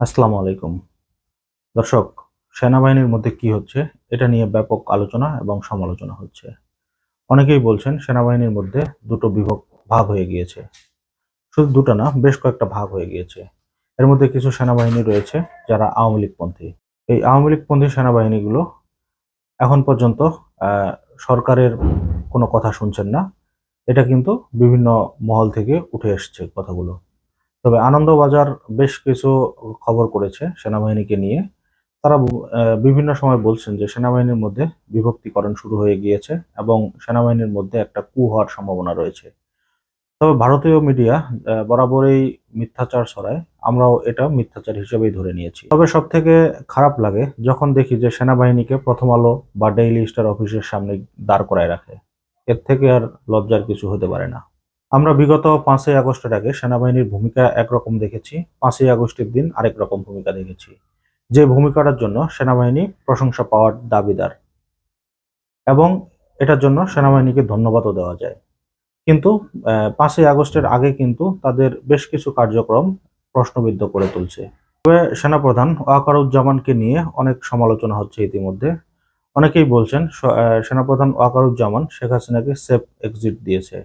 আসসালামু আলাইকুম। দর্শক, সেনাবাহিনীর মধ্যে কি হচ্ছে, এটা নিয়ে ব্যাপক আলোচনা এবং সমালোচনা হচ্ছে। অনেকেই বলছেন সেনাবাহিনীর মধ্যে দুটো বিভক্ত ভাগ হয়ে গিয়েছে। শুধু দুটো না, বেশ কয়েকটা ভাগ হয়ে গিয়েছে। এর মধ্যে কিছু সেনাবাহিনী রয়েছে যারা আওয়ামী লীগপন্থী এই আওয়ামী লীগপন্থী সেনাবাহিনীগুলো এখন পর্যন্ত সরকারের কোনো কথা শুনছেন না। এটা কিন্তু বিভিন্ন মহল থেকে উঠে এসছে কথাগুলো। তবে আনন্দবাজার বেশ কিছু খবর করেছে সেনাবাহিনীকে নিয়ে। তারা বিভিন্ন সময় বলছেন যে সেনাবাহিনীর মধ্যে বিভক্তিকরণ শুরু হয়ে গিয়েছে এবং সেনাবাহিনীর মধ্যে একটা কু হওয়ার সম্ভাবনা রয়েছে। তবে ভারতীয় মিডিয়া বরাবরই মিথ্যাচার ছড়ায়। আমরাও এটা মিথ্যাচার হিসেবেই ধরে নিয়েছি। তবে সব থেকে খারাপ লাগে যখন দেখি যে সেনাবাহিনীকে প্রথম আলো বা ডেইলি স্টার অফিসের সামনে দাঁড় করায় রাখে। এর থেকে আর লজ্জার কিছু হতে পারে না। আমরা বিগত পাঁচই আগস্টের আগে সেনাবাহিনীর ভূমিকা একরকম দেখেছি, পাঁচই আগস্টের দিন আরেক রকম ভূমিকা দেখেছি। যে ভূমিকাটার জন্য সেনাবাহিনী প্রশংসা পাওয়ার দাবিদার। এবং এটার জন্য সেনাবাহিনীকে ধন্যবাদও দেওয়া যায়। কিন্তু পাঁচই আগস্টের আগে কিন্তু তাদের বেশ কিছু কার্যক্রম প্রশ্নবিদ্ধ করে তুলছে। তবে সেনাপ্রধান ওয়াকারুজ্জামানকে নিয়ে অনেক সমালোচনা হচ্ছে ইতিমধ্যে। অনেকেই বলছেন সেনাপ্রধান ওয়াকারুজ্জামান শেখ হাসিনাকে সেফ এক্সিট দিয়েছে।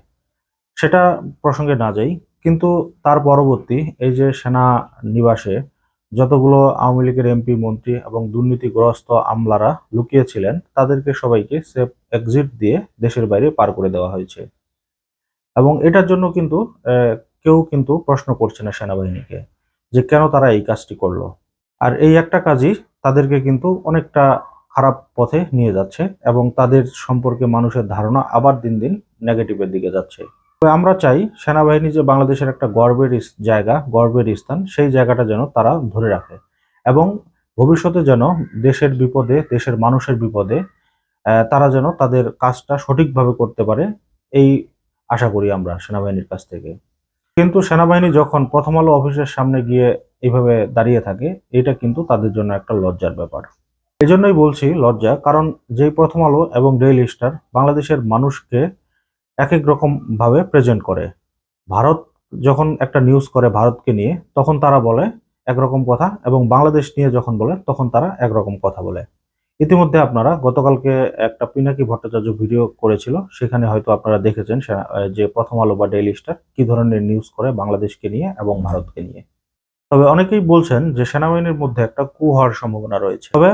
সেটা প্রসঙ্গে না যাই, কিন্তু তার পরবর্তী এই যে সেনা নিবাসে যতগুলো আওয়ামী লীগের এমপি, মন্ত্রী এবং দুর্নীতিগ্রস্ত আমলারা লুকিয়েছিলেন, তাদেরকে সবাইকে সেফ এক্সিট দিয়ে দেশের বাইরে পার করে দেওয়া হয়েছে। এবং এটার জন্য কিন্তু কেউ কিন্তু প্রশ্ন করছে না সেনাবাহিনীকে যে কেন তারা এই কাজটি করল। আর এই একটা কাজই তাদেরকে কিন্তু অনেকটা খারাপ পথে নিয়ে যাচ্ছে এবং তাদের সম্পর্কে মানুষের ধারণা আবার দিন দিন নেগেটিভের দিকে যাচ্ছে। আমরা চাই সেনাবাহিনী যে বাংলাদেশের একটা গর্বের জায়গা, গর্বের স্থান, সেই জায়গাটা যেন তারা ধরে রাখে এবং ভবিষ্যতে যেন দেশের বিপদে, দেশের মানুষের বিপদে তারা যেন তাদের কাজটা সঠিকভাবে করতে পারে, এই আশা করি আমরা সেনাবাহিনীর কাছ থেকে। কিন্তু সেনাবাহিনী যখন প্রথম আলো অফিসের সামনে গিয়ে এইভাবে দাঁড়িয়ে থাকে, এটা কিন্তু তাদের জন্য একটা লজ্জার ব্যাপার। এই জন্যই বলছি লজ্জা, কারণ যেই প্রথম আলো এবং ডেইলি স্টার বাংলাদেশের মানুষকে এক এক রকম ভাবে প্রেজেন্ট করে। ভারত যখন একটা নিউজ করে ভারতকে নিয়ে, তখন তারা বলে একরকম কথা এবং বাংলাদেশ নিয়ে যখন বলে, তখন তারা একরকম কথা বলে। ইতিমধ্যে আপনারা গতকালকে একটা পিনাকি ভট্টাচার্য ভিডিও করেছিল, সেখানে হয়তো আপনারা দেখেছেন যে প্রথম আলো বা ডেইলি স্টার কি ধরনের নিউজ করে বাংলাদেশকে নিয়ে এবং ভারতকে নিয়ে। তবে অনেকেই বলছেন যে সেনাবাহিনীর মধ্যে একটা কু হওয়ার সম্ভাবনা রয়েছে। তবে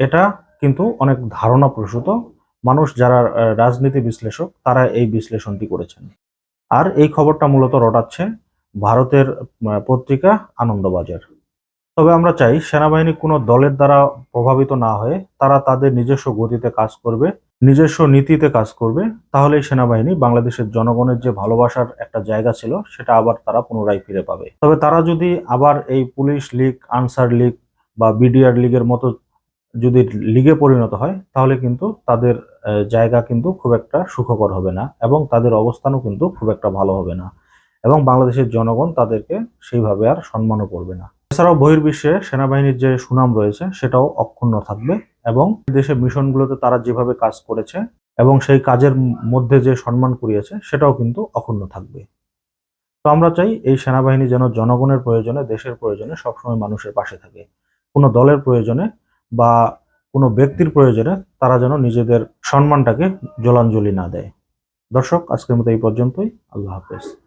এটা কিন্তু অনেক ধারণা প্রসূত মানুষ যারা রাজনীতি বিশ্লেষক, তারা এই বিশ্লেষণটি করেছেন। আর এই খবরটা মূলত রটাচ্ছে ভারতের পত্রিকা আনন্দবাজার। তবে আমরা চাই সেনাবাহিনী কোনো দলের দ্বারা প্রভাবিত না হয়ে তারা তাদের নিজস্ব গতিতে কাজ করবে, নিজস্ব নীতিতে কাজ করবে, তাহলেই সেনাবাহিনী বাংলাদেশের জনগণের যে ভালোবাসার একটা জায়গা ছিল, সেটা আবার তারা পুনরায় ফিরে পাবে। তবে তারা যদি আবার এই পুলিশ লীগ, আনসার লীগ বা বিডিআর লীগের মতো যদি লিগে পরিণত হয়, তাহলে কিন্তু তাদের জায়গা কিন্তু খুব একটা সুখকর হবে না এবং তাদের অবস্থানও কিন্তু খুব একটা ভালো হবে না এবং বাংলাদেশের জনগণ তাদেরকে সেইভাবে আর সম্মানও করবে না। এছাড়াও বহির্বিশ্বে সেনাবাহিনীর যে সুনাম রয়েছে, সেটাও অক্ষুণ্ণ থাকবে এবং দেশের মিশনগুলোতে তারা যেভাবে কাজ করেছে এবং সেই কাজের মধ্যে যে সম্মান কুড়িয়েছে, সেটাও কিন্তু অক্ষুণ্ণ থাকবে। তো আমরা চাই এই সেনাবাহিনী যেন জনগণের প্রয়োজনে, দেশের প্রয়োজনে সবসময় মানুষের পাশে থাকে। কোনো দলের প্রয়োজনে বা কোনো ব্যক্তির প্রয়োজনে তারা যেন নিজেদের সম্মানটাকে জলাঞ্জলি না দেয়। দর্শক, আজকের মতো এই পর্যন্তই। আল্লাহ হাফেজ।